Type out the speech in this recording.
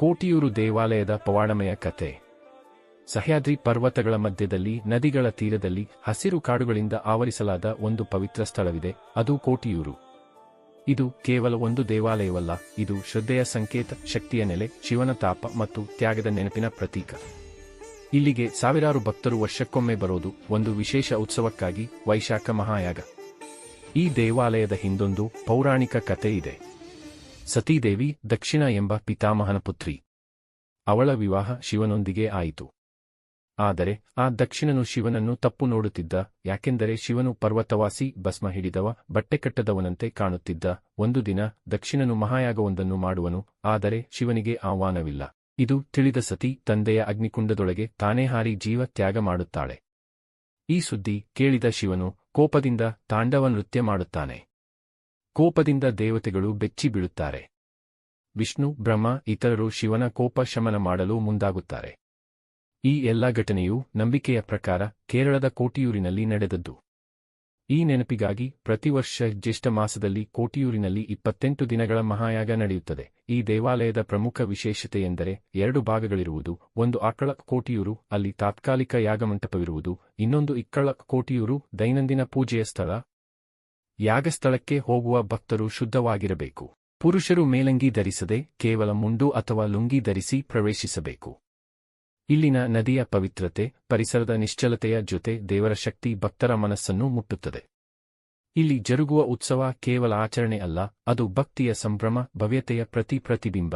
ಕೋಟಿಯೂರು ದೇವಾಲಯದ ಪವಾಡಮಯ ಕತೆ ಸಹ್ಯಾದ್ರಿ ಪರ್ವತಗಳ ಮಧ್ಯದಲ್ಲಿ, ನದಿಗಳ ತೀರದಲ್ಲಿ, ಹಸಿರು ಕಾಡುಗಳಿಂದ ಆವರಿಸಲಾದ ಒಂದು ಪವಿತ್ರ ಸ್ಥಳವಿದೆ, ಅದು ಕೋಟಿಯೂರು. ಇದು ಕೇವಲ ಒಂದು ದೇವಾಲಯವಲ್ಲ, ಇದು ಶ್ರದ್ಧೆಯ ಸಂಕೇತ, ಶಕ್ತಿಯ ನೆಲೆ, ಶಿವನ ತಾಪ ಮತ್ತು ತ್ಯಾಗದ ನೆನಪಿನ ಪ್ರತೀಕ. ಇಲ್ಲಿಗೆ ಸಾವಿರಾರು ಭಕ್ತರು ವರ್ಷಕ್ಕೊಮ್ಮೆ ಬರೋದು ಒಂದು ವಿಶೇಷ ಉತ್ಸವಕ್ಕಾಗಿ ವೈಶಾಖ ಮಹಾಯಾಗ. ಈ ದೇವಾಲಯದ ಹಿಂದೊಂದು ಪೌರಾಣಿಕ ಕಥೆ ಇದೆ. ಸತೀದೇವಿ, ದಕ್ಷಿಣ ಎಂಬ ಪಿತಾಮಹನ ಪುತ್ರಿ. ಅವಳ ವಿವಾಹ ಶಿವನೊಂದಿಗೆ ಆಯಿತು. ಆದರೆ ಆ ದಕ್ಷಿಣನು ಶಿವನನ್ನು ತಪ್ಪು ನೋಡುತ್ತಿದ್ದ, ಯಾಕೆಂದರೆ ಶಿವನು ಪರ್ವತವಾಸಿ, ಭಸ್ಮ ಹಿಡಿದವ ಬಟ್ಟೆಕಟ್ಟದವನಂತೆ ಕಾಣುತ್ತಿದ್ದ. ಒಂದು ದಿನ ದಕ್ಷಿಣನು ಮಹಾಯಾಗವೊಂದನ್ನು ಮಾಡುವನು, ಆದರೆ ಶಿವನಿಗೆ ಆಹ್ವಾನವಿಲ್ಲ. ಇದು ತಿಳಿದ ಸತಿ ತಂದೆಯ ಅಗ್ನಿಕುಂಡದೊಳಗೆ ತಾನೇ ಹಾರಿ ಜೀವ ತ್ಯಾಗ ಮಾಡುತ್ತಾಳೆ. ಈ ಸುದ್ದಿ ಕೇಳಿದ ಶಿವನು ಕೋಪದಿಂದ ತಾಂಡವ ನೃತ್ಯ ಮಾಡುತ್ತಾನೆ. ಕೋಪದಿಂದ ದೇವತೆಗಳು ಬೆಚ್ಚಿ ಬೀಳುತ್ತಾರೆ ವಿಷ್ಣು, ಬ್ರಹ್ಮ, ಇತರರು ಶಿವನ ಕೋಪ ಶಮನ ಮಾಡಲು ಮುಂದಾಗುತ್ತಾರೆ. ಈ ಎಲ್ಲ ಘಟನೆಯು ನಂಬಿಕೆಯ ಪ್ರಕಾರ ಕೇರಳದ ಕೋಟಿಯೂರಿನಲ್ಲಿ ನಡೆದದ್ದು. ಈ ನೆನಪಿಗಾಗಿ ಪ್ರತಿ ವರ್ಷ ಜ್ಯೇಷ್ಠ ಮಾಸದಲ್ಲಿ ಕೋಟಿಯೂರಿನಲ್ಲಿ ಇಪ್ಪತ್ತೆಂಟು ದಿನಗಳ ಮಹಾಯಾಗ ನಡೆಯುತ್ತದೆ. ಈ ದೇವಾಲಯದ ಪ್ರಮುಖ ವಿಶೇಷತೆಯೆಂದರೆ ಎರಡು ಭಾಗಗಳಿರುವುದು, ಒಂದು ಆಕಳ ಕೋಟಿಯೂರು, ಅಲ್ಲಿ ತಾತ್ಕಾಲಿಕ ಯಾಗಮಂಟಪವಿರುವುದು, ಇನ್ನೊಂದು ಇಕ್ಕಳ ಕೋಟಿಯೂರು ದೈನಂದಿನ ಪೂಜೆಯ ಸ್ಥಳ ಯಾಗಸ್ಥಳಕ್ಕೆ ಹೋಗುವ ಭಕ್ತರು ಶುದ್ಧವಾಗಿರಬೇಕು. ಪುರುಷರು ಮೇಲಂಗಿ ಧರಿಸದೆ ಕೇವಲ ಮುಂಡು ಅಥವಾ ಲುಂಗಿ ಧರಿಸಿ ಪ್ರವೇಶಿಸಬೇಕು. ಇಲ್ಲಿನ ನದಿಯ ಪವಿತ್ರತೆ, ಪರಿಸರದ ನಿಶ್ಚಲತೆಯ ಜೊತೆ ದೇವರ ಶಕ್ತಿ ಭಕ್ತರ ಮನಸ್ಸನ್ನು ಮುಟ್ಟುತ್ತದೆ. ಇಲ್ಲಿ ಜರುಗುವ ಉತ್ಸವ ಕೇವಲ ಆಚರಣೆ ಅಲ್ಲ, ಅದು ಭಕ್ತಿಯ ಸಂಭ್ರಮ, ಭವ್ಯತೆಯ ಪ್ರತಿ ಪ್ರತಿಬಿಂಬ.